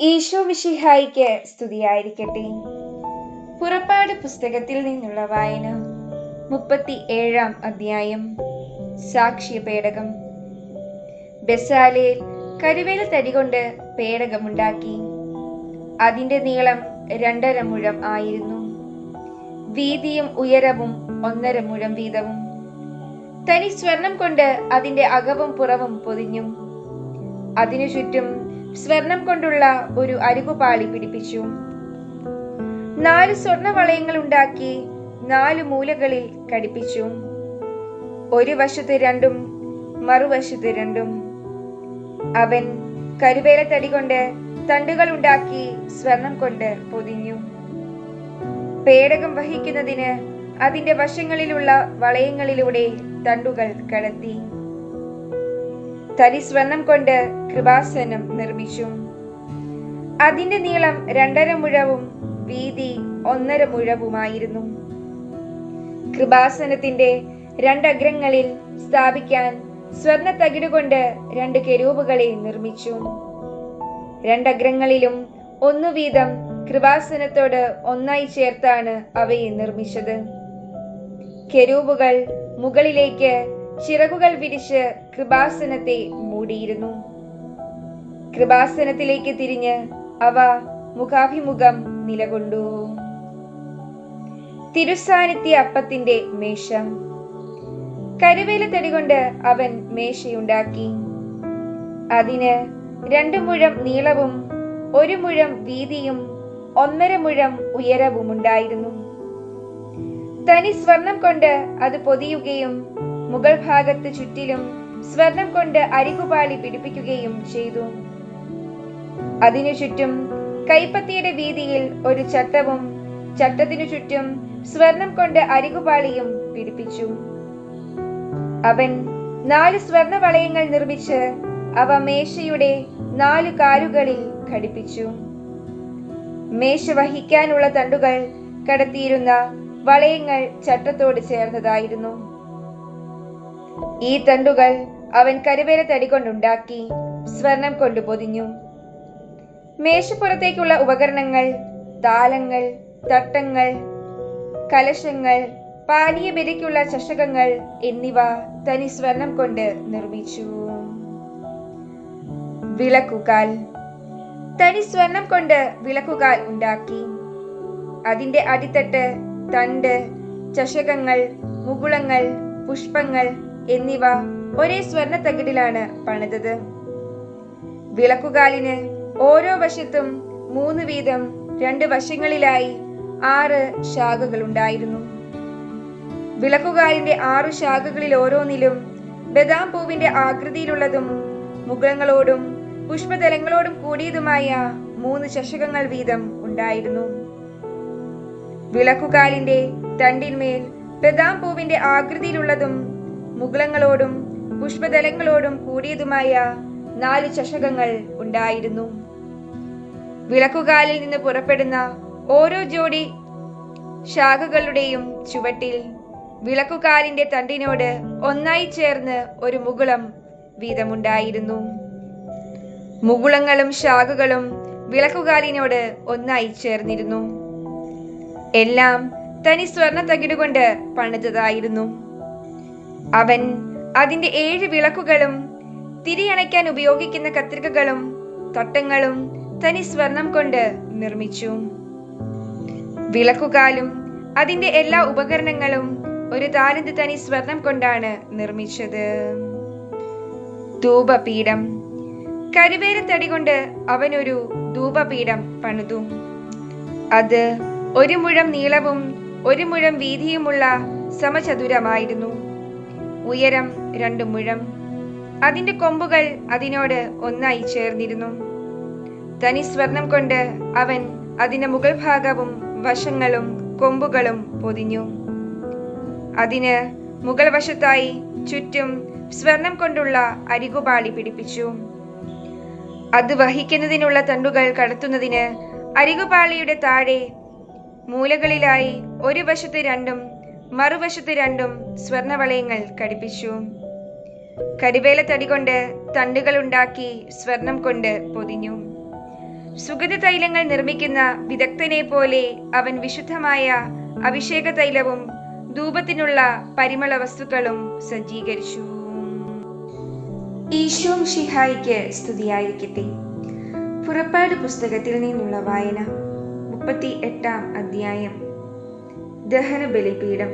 ഈശോ വിഷിഹായിക്ക് സ്തുതിയായിരിക്കട്ടെ. പുറപ്പാട് പുസ്തകത്തിൽ നിന്നുള്ള വായന മുപ്പത്തി ഏഴാം അധ്യായം സാക്ഷ്യ പേടകം ബസാലയിൽ കരുവേല തടി കൊണ്ട് പേടകമുണ്ടാക്കി. അതിന്റെ നീളം രണ്ടര മുഴം ആയിരുന്നു. വീതിയും ഉയരവും ഒന്നര മുഴം വീതവും. തനി സ്വർണം കൊണ്ട് അതിന്റെ അകവും പുറവും പൊതിഞ്ഞു. അതിനു ചുറ്റും സ്വർണം കൊണ്ടുള്ള ഒരു അരികുപാളി പിടിപ്പിച്ചു. നാല് സ്വർണ വളയങ്ങൾ ഉണ്ടാക്കി നാല് മൂലകളിൽ കടിപ്പിച്ചു. ഒരു വശത്ത് രണ്ടും മറുവശത്ത് രണ്ടും. അവൻ കരുവേല തടി കൊണ്ട് തണ്ടുകൾ ഉണ്ടാക്കി സ്വർണം കൊണ്ട് പൊതിഞ്ഞു. പേടകം വഹിക്കുന്നതിന് അതിന്റെ വശങ്ങളിലുള്ള വളയങ്ങളിലൂടെ തണ്ടുകൾ കടത്തി. തരി സ്വർണം കൊണ്ട് കൃപാസനം നിർമ്മിച്ചു. അതിന്റെ നീളം രണ്ടര മുഴവും വീതി ഒന്നര മുഴവുമായിരുന്നു. കൃപാസനത്തിന്റെ രണ്ടഗ്രങ്ങളിൽ സ്ഥാപിക്കാൻ സ്വർണ തകിടുകൊണ്ട് രണ്ട് കെരൂപുകളെ നിർമ്മിച്ചു. രണ്ടഗ്രങ്ങളിലും ഒന്നു വീതം കൃപാസനത്തോട് ഒന്നായി ചേർത്താണ് അവയെ നിർമ്മിച്ചത്. കെരൂപുകൾ മുകളിലേക്ക് ചിറകുകൾ വിരിച്ച് കൃപാസനത്തെ മൂടിയിരുന്നു. കൃപാസനത്തിലേക്ക് തിരിഞ്ഞ് അവ മുഖാഭിമുഖം നിലകൊണ്ടു. തിരുസാന്നിധ്യ അപ്പത്തിന്റെ മേശം. കരുവേല തടി കൊണ്ട് അവൻ മേശയുണ്ടാക്കി. അതിന് രണ്ടു മുഴം നീളവും ഒരു മുഴം വീതിയും ഒന്നര മുഴം ഉയരവും ഉണ്ടായിരുന്നു തനി സ്വർണം കൊണ്ട് അത് പൊതിയുകയും മുകൾ ഭാഗത്ത് ചുറ്റിലും സ്വർണം കൊണ്ട് അരികുപാളി പിടിപ്പിക്കുകയും ചെയ്തു. അതിനു ചുറ്റും കൈപ്പത്തിയുടെ വീതിയിൽ ഒരു ചട്ടവും ചട്ടത്തിനു ചുറ്റും സ്വർണം കൊണ്ട് അരികുപാളിയും പിടിപ്പിച്ചു. അവൻ നാല് സ്വർണ വളയങ്ങൾ നിർമ്മിച്ച് അവ മേശയുടെ നാലു കാലുകളിൽ ഘടിപ്പിച്ചു. മേശ വഹിക്കാനുള്ള തണ്ടുകൾ കടത്തിയിരുന്ന വളയങ്ങൾ ചട്ടത്തോട് ചേർന്നതായിരുന്നു. ഈ തണ്ടുകൾ അവൻ കരുവേല തടി കൊണ്ടുണ്ടാക്കി സ്വർണം കൊണ്ടു പൊതിഞ്ഞു. മേശപ്പുറത്തേക്കുള്ള ഉപകരണങ്ങൾ താലങ്ങൾ തട്ടങ്ങൾ കലശങ്ങൾ പാനീയ ബലിക്കുള്ള ചഷകങ്ങൾ എന്നിവ തനി സ്വർണം കൊണ്ട് നിർമ്മിച്ചു. വിളക്കുകാൽ. തനി സ്വർണം കൊണ്ട് വിളക്കുകാൽ ഉണ്ടാക്കി. അതിന്റെ അടിത്തട്ട് തണ്ട് ചഷകങ്ങൾ മുകുളങ്ങൾ പുഷ്പങ്ങൾ എന്നിവ ഒരേ സ്വർണ തകിടിലാണ് പണിതത്. വിളക്കുകാലിന് ഓരോ വശത്തും മൂന്ന് വീതം രണ്ട് വശങ്ങളിലായി ആറ് ശാഖകൾ ഉണ്ടായിരുന്നു വിളക്കുകാലിന്റെ ആറു ശാഖകളിൽ ഓരോന്നിലും ബദാം പൂവിന്റെ ആകൃതിയിലുള്ളതും മുഖങ്ങളോടും പുഷ്പതലങ്ങളോടും കൂടിയതുമായ മൂന്ന് ശശകങ്ങൾ വീതം ഉണ്ടായിരുന്നു. വിളക്കുകാലിന്റെ തണ്ടിന്മേൽ ബദാം പൂവിന്റെ ആകൃതിയിലുള്ളതും മുകുളങ്ങളോടും പുഷ്പദലങ്ങളോടും കൂടിയതുമായ നാല് ചഷകങ്ങൾ ഉണ്ടായിരുന്നു. വിളക്കുകാലിൽ നിന്ന് പുറപ്പെടുന്ന ഓരോ ജോഡി ശാഖകളുടെയും ചുവട്ടിൽ വിളക്കുകാലിന്റെ തണ്ടിനോട് ഒന്നായി ചേർന്ന് ഒരു മുകുളം വീതമുണ്ടായിരുന്നു. മുകുളങ്ങളും ശാഖകളും വിളക്കുകാലിനോട് ഒന്നായി ചേർന്നിരുന്നു. എല്ലാം തനി സ്വർണ തകിടുകൊണ്ട് പണിതതായിരുന്നു. അവൻ അതിന്റെ ഏഴ് വിളക്കുകളും തിരിയണയ്ക്കാൻ ഉപയോഗിക്കുന്ന കത്രികകളും തട്ടങ്ങളും തനി സ്വർണം കൊണ്ട് നിർമ്മിച്ചു. വിളക്കുകാലും അതിന്റെ എല്ലാ ഉപകരണങ്ങളും ഒരു താലന്ത് തനി സ്വർണം കൊണ്ടാണ് നിർമ്മിച്ചത്. ധൂപപീഠം. കരുവേല തടി കൊണ്ട് അവനൊരു ധൂപപീഠം പണിതു. അത് ഒരു മുഴം നീളവും ഒരു മുഴം വീതിയുമുള്ള സമചതുരമായിരുന്നു. ഉയരം രണ്ടു മുഴം. അതിന്റെ കൊമ്പുകൾ അതിനോട് ഒന്നായി ചേർന്നിരുന്നു. തനി സ്വർണം കൊണ്ട് അവൻ അതിന്റെ മുകൾ ഭാഗവും വശങ്ങളും കൊമ്പുകളും പൊതിഞ്ഞു. അതിന് മുകൾ വശത്തായി ചുറ്റും സ്വർണം കൊണ്ടുള്ള അരികുപാളി പിടിപ്പിച്ചു. അത് വഹിക്കുന്നതിനുള്ള തണ്ടുകൾ കടത്തുന്നതിന് അരികുപാളിയുടെ താഴെ മൂലകളിലായി ഒരു വശത്ത് രണ്ടും മറുവശത്ത് രണ്ടും സ്വർണവളയങ്ങൾ ഘടിപ്പിച്ചു കരിവേല തടി കൊണ്ട് തണ്ടുകൾ ഉണ്ടാക്കി സ്വർണം കൊണ്ട് പൊതിഞ്ഞു. സുഗന്ധ തൈലങ്ങൾ നിർമ്മിക്കുന്ന വിദഗ്ധനെ പോലെ അവൻ വിശുദ്ധമായ അഭിഷേക തൈലവും ധൂപത്തിനുള്ള പരിമള വസ്തുക്കളും സജ്ജീകരിച്ചു. ഈശോ ഷിഹായിക്ക് സ്തുതിയായിരിക്കട്ടെ. പുറപ്പാട് പുസ്തകത്തിൽ നിന്നുള്ള വായന മുപ്പത്തി എട്ടാം അധ്യായം. ദഹന ബലിപീഠം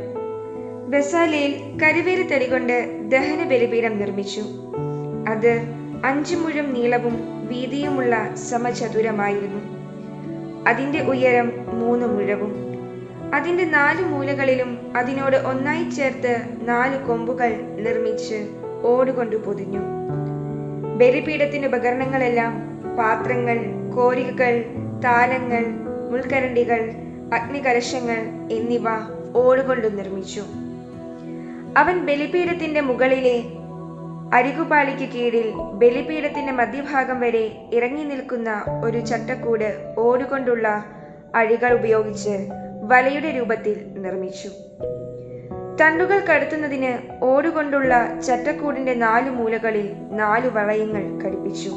ബസാലയിൽ കരുവേര തടി കൊണ്ട് ദഹന ബലിപീഠം നിർമ്മിച്ചു. അത് അഞ്ചു മുഴം നീളവും വീതിയുമുള്ള സമചതുരമായിരുന്നു. അതിന്റെ ഉയരം മൂന്ന് മുഴവും. അതിന്റെ നാല് മൂലകളിലും അതിനോട് ഒന്നായി ചേർത്ത് നാല് കൊമ്പുകൾ നിർമ്മിച്ച് ഓടുകൊണ്ട് പൊതിഞ്ഞു. ബലിപീഠത്തിന്റെ ഉപകരണങ്ങളെല്ലാം പാത്രങ്ങൾ കോരികകൾ താലങ്ങൾ മുൾക്കരണ്ടികൾ അഗ്നികലശങ്ങൾ എന്നിവ ഓടുകൊണ്ട് നിർമ്മിച്ചു. അവൻ ബലിപീഠത്തിന്റെ മുകളിലെ അരികുപാളിക്ക് കീഴിൽ ബലിപീഠത്തിന്റെ മധ്യഭാഗം വരെ ഇറങ്ങി നിൽക്കുന്ന ഒരു ചട്ടക്കൂട് ഓടുകൊണ്ടുള്ള അഴികൾ ഉപയോഗിച്ച് വലയുടെ രൂപത്തിൽ നിർമ്മിച്ചു. തണ്ടുകൾ കടത്തുന്നതിന് ഓടുകൊണ്ടുള്ള ചട്ടക്കൂടിന്റെ നാലു മൂലകളിൽ നാലു വളയങ്ങൾ ഘടിപ്പിച്ചു.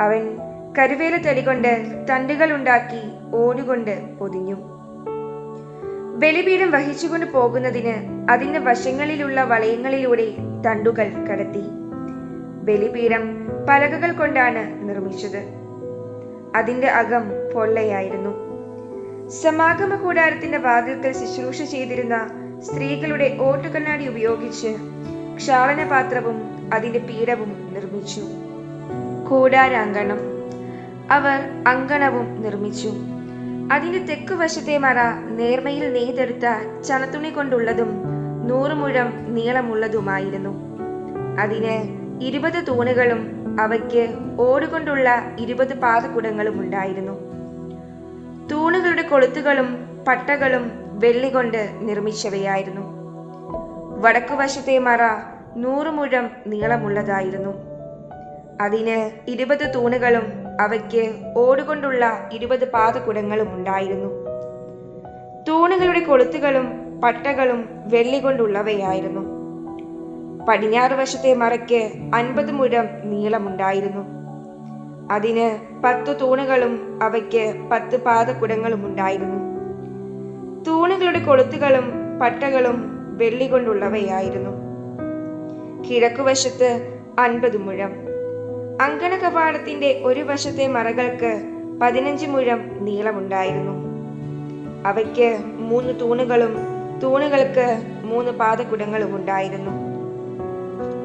അവൻ കരുവേല തടി കൊണ്ട് തണ്ടുകൾ ഉണ്ടാക്കി ഓടുകൊണ്ട് പൊതിഞ്ഞു. ബലിപീഠം വഹിച്ചുകൊണ്ട് പോകുന്നതിന് അതിന്റെ വശങ്ങളിലുള്ള വളയങ്ങളിലൂടെ തണ്ടുകൾ കടത്തി. ബലിപീഠം പലകകൾ കൊണ്ടാണ് നിർമ്മിച്ചത്. അതിന്റെ അകം പൊള്ളയായിരുന്നു. സമാഗമ കൂടാരത്തിന്റെ വാതിൽക്കൽ ശുശ്രൂഷ ചെയ്തിരുന്ന സ്ത്രീകളുടെ ഓട്ടുകണ്ണാടി ഉപയോഗിച്ച് ക്ഷാളനപാത്രവും അതിന്റെ പീഠവും നിർമ്മിച്ചു. കൂടാരാങ്കണം. അവർ അങ്കണവും നിർമ്മിച്ചു. അതിന്റെ തെക്കു വശത്തെ മറ നേർമയിൽ നെയ്തെടുത്ത ചണത്തുണി കൊണ്ടുള്ളതും നൂറ് മുഴം നീളമുള്ളതുമായിരുന്നു. അതിന് ഇരുപത് തൂണുകളും അവയ്ക്ക് ഓടുകൊണ്ടുള്ള ഇരുപത് പാതകുടങ്ങളും ഉണ്ടായിരുന്നു. തൂണുകളുടെ കൊളുത്തുകളും പട്ടകളും വെള്ളി കൊണ്ട് നിർമ്മിച്ചവയായിരുന്നു വടക്കുവശത്തെ മറ നൂറ് മുഴം നീളമുള്ളതായിരുന്നു. അതിന് ഇരുപത് തൂണുകളും അവയ്ക്ക് ഓടുകൊണ്ടുള്ള ഇരുപത് പാതകുടങ്ങളും ഉണ്ടായിരുന്നു. തൂണുകളുടെ കൊളുത്തുകളും പട്ടകളും വെള്ളി കൊണ്ടുള്ളവയായിരുന്നു പടിഞ്ഞാറ് വശത്തെ മറയ്ക്ക് അൻപത് മുഴം നീളമുണ്ടായിരുന്നു. അതിന് പത്ത് തൂണുകളും അവയ്ക്ക് പത്ത് പാതകുടങ്ങളും ഉണ്ടായിരുന്നു. തൂണുകളുടെ കൊളുത്തുകളും പട്ടകളും വെള്ളി കൊണ്ടുള്ളവയായിരുന്നു കിഴക്കുവശത്ത് അൻപത് മുഴം. അങ്കണ കവാടത്തിന്റെ ഒരു വശത്തെ മറകൾക്ക് പതിനഞ്ച് മുഴം നീളമുണ്ടായിരുന്നു. അവയ്ക്ക് മൂന്ന് തൂണുകളും തൂണുകൾക്ക് മൂന്ന് പാതകുടങ്ങളും ഉണ്ടായിരുന്നു.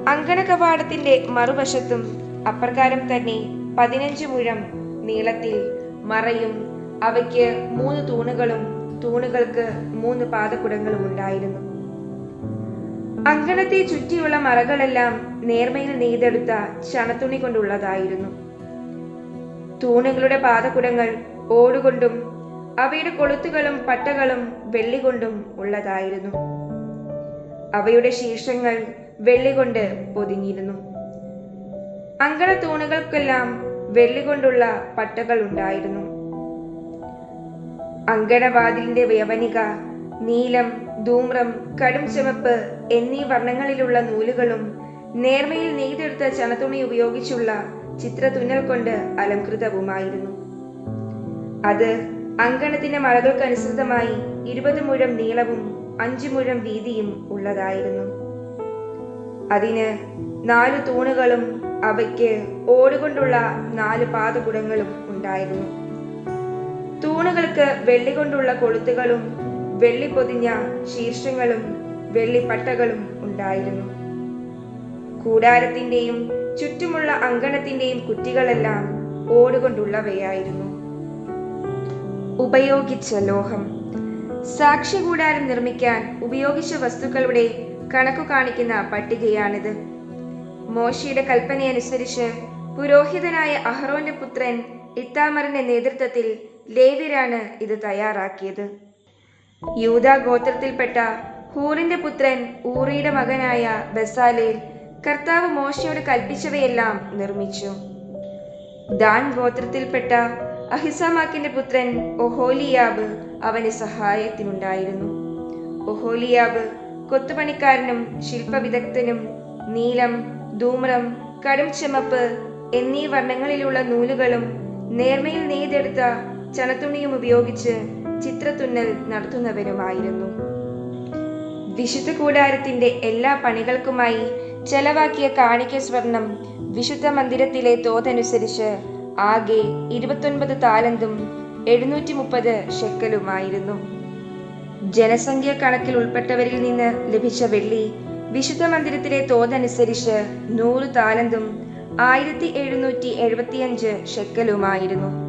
അങ്കണ കവാടത്തിന്റെ മറുവശത്തും അപ്രകാരം തന്നെ പതിനഞ്ച് മുഴം നീളത്തിൽ മറയും അവയ്ക്ക് മൂന്ന് തൂണുകളും തൂണുകൾക്ക് മൂന്ന് പാതകുടങ്ങളും ഉണ്ടായിരുന്നു. അങ്കണത്തെ ചുറ്റിയുള്ള മറകളെല്ലാം നേർമയിൽ നെയ്തെടുത്ത ചണത്തുണി കൊണ്ടുള്ളതായിരുന്നു. തൂണുകളുടെ പാതകുടങ്ങൾ ഓടുകൊണ്ടും അവയുടെ കൊളുത്തുകളും പട്ടകളും വെള്ളികൊണ്ടും ഉള്ളതായിരുന്നു. അവയുടെ ശീർഷങ്ങൾ വെള്ളികൊണ്ട് പൊതിഞ്ഞിരുന്നു. അങ്കണ തൂണുകൾക്കെല്ലാം വെള്ളി കൊണ്ടുള്ള പട്ടകൾ ഉണ്ടായിരുന്നു. അങ്കണവാതിലിന്റെ വ്യവനിക നീലം ധൂമ്രം കടും ചുമപ്പ് എന്നീ വർണങ്ങളിലുള്ള നൂലുകളും നേർമയിൽ നെയ്തെടുത്ത ചണത്തുണി ഉപയോഗിച്ചുള്ള ചിത്രത്തുന്നൽ കൊണ്ട് അലംകൃതവുമായിരുന്നു. അത് അങ്കണത്തിന്റെ മഴകൾക്കനുസൃതമായി ഇരുപത് മുഴം നീളവും അഞ്ചു മുഴം വീതിയും ഉള്ളതായിരുന്നു. അതിന് നാല് തൂണുകളും അവയ്ക്ക് ഓടുകൊണ്ടുള്ള നാല് പാതകുടങ്ങളും ഉണ്ടായിരുന്നു. തൂണുകൾക്ക് വെള്ളി കൊണ്ടുള്ള കൊളുത്തുകളും വെള്ളി പൊതിഞ്ഞ ശീർഷങ്ങളും വെള്ളിപ്പട്ടകളും ഉണ്ടായിരുന്നു. കൂടാരത്തിന്റെയും ചുറ്റുമുള്ള അങ്കണത്തിന്റെയും കുറ്റികളെല്ലാം ഓടുകൊണ്ടുള്ളവയായിരുന്നു. ഉപയോഗിച്ച ലോഹം. സാക്ഷി കൂടാരം നിർമ്മിക്കാൻ ഉപയോഗിച്ച വസ്തുക്കളുടെ കണക്കു കാണിക്കുന്ന പട്ടികയാണിത്. മോശിയുടെ കൽപ്പനയനുസരിച്ച് പുരോഹിതനായ അഹ്റോന്റെ പുത്രൻ ഇത്താമറിന്റെ നേതൃത്വത്തിൽ ലേവ്യരാണ് ഇത് തയ്യാറാക്കിയത്. യൂത ഗോത്രത്തിൽപ്പെട്ട ഹൂറിന്റെ പുത്രൻ ഊറിയുടെ മകനായ ബസാലേൽ കർത്താവ് മോശയോട് കൽപ്പിച്ചവയെല്ലാം നിർമ്മിച്ചു. ദാൻ ഗോത്രത്തിൽപ്പെട്ട അഹിസാമാക്കിന്റെ പുത്രൻ ഒഹോലിയാബ് അവന് സഹായത്തിനുണ്ടായിരുന്നു. ഒഹോലിയാബ് കൊത്തുപണിക്കാരനും ശില്പവിദഗ്ധനും നീലം ധൂമ്രം കടും ചുമപ്പ് എന്നീ വർണങ്ങളിലുള്ള നൂലുകളും നേർമയിൽ നെയ്തെടുത്ത ചണത്തുണിയും ഉപയോഗിച്ച് ചിത്രത്തുന്നൽ നടത്തുന്നവരുമായിരുന്നു വിശുദ്ധ കൂടാരത്തിന്റെ എല്ലാ പണികൾക്കുമായി ചെലവാക്കിയ കാണിക്ക സ്വർണം വിശുദ്ധ മന്ദിരത്തിലെ തോതനുസരിച്ച് ആകെ ഇരുപത്തൊൻപത് താലന്തും എഴുന്നൂറ്റി മുപ്പത് ഷെക്കലുമായിരുന്നു. ജനസംഖ്യ കണക്കിൽ ഉൾപ്പെട്ടവരിൽ നിന്ന് ലഭിച്ച വെള്ളി വിശുദ്ധ മന്ദിരത്തിലെ തോതനുസരിച്ച് നൂറ് താലന്തും ആയിരത്തി എഴുന്നൂറ്റി എഴുപത്തിയഞ്ച് ഷെക്കലുമായിരുന്നു.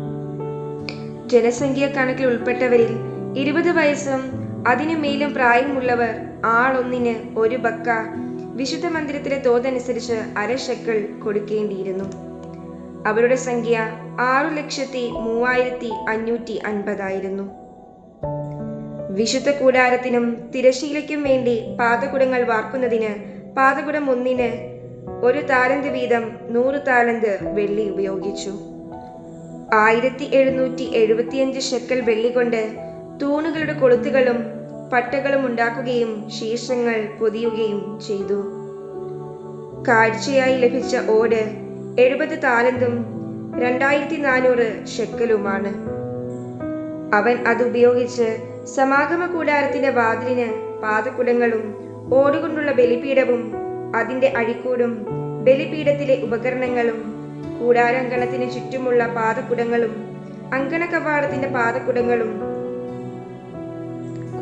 ജനസംഖ്യ കണക്കിൽ ഉൾപ്പെട്ടവരിൽ ഇരുപത് വയസ്സും അതിനു മേലും പ്രായമുള്ളവർ ആളൊന്നിന് ഒരു ബക്ക. വിശുദ്ധ മന്ദിരത്തിലെ തോതനുസരിച്ച് അര ശക്കൾ കൊടുക്കേണ്ടിയിരുന്നു. അവരുടെ സംഖ്യ ആറു ലക്ഷത്തി മൂവായിരത്തി അഞ്ഞൂറ്റി അൻപതായിരുന്നു. വിശുദ്ധ കൂടാരത്തിനും തിരശീലയ്ക്കും വേണ്ടി പാതകുടങ്ങൾ വാർക്കുന്നതിന് പാതകുടം ഒന്നിന് ഒരു താലന്ത് വീതം നൂറ് താലന്ത് വെള്ളി ഉപയോഗിച്ചു. ആയിരത്തി എഴുന്നൂറ്റി എഴുപത്തിയഞ്ച് ഷെക്കൽ വെള്ളി കൊണ്ട് തൂണുകളുടെ കൊളുത്തുകളും പട്ടകളും ഉണ്ടാക്കുകയും ശീർഷങ്ങൾ പൊതിയുകയും ചെയ്തു. കാഴ്ചയായി ലഭിച്ച ഓട് എഴുപത് താലന്തും രണ്ടായിരത്തി നാനൂറ് ഷെക്കലുമാണ്. അവൻ അതുപയോഗിച്ച് സമാഗമ കൂടാരത്തിന്റെ വാതിലിന് പാതക്കുടങ്ങളും ഓടുകൊണ്ടുള്ള ബലിപീഠവും അതിന്റെ അഴിക്കൂടും ബലിപീഠത്തിലെ ഉപകരണങ്ങളും കൂടാരങ്കണത്തിന് ചുറ്റുമുള്ള പാതക്കുടങ്ങളും അങ്കണ കവാടത്തിന്റെ പാതക്കുടങ്ങളും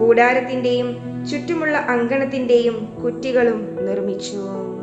കൂടാരത്തിന്റെയും ചുറ്റുമുള്ള അങ്കണത്തിന്റെയും കുറ്റികളും നിർമ്മിച്ചു.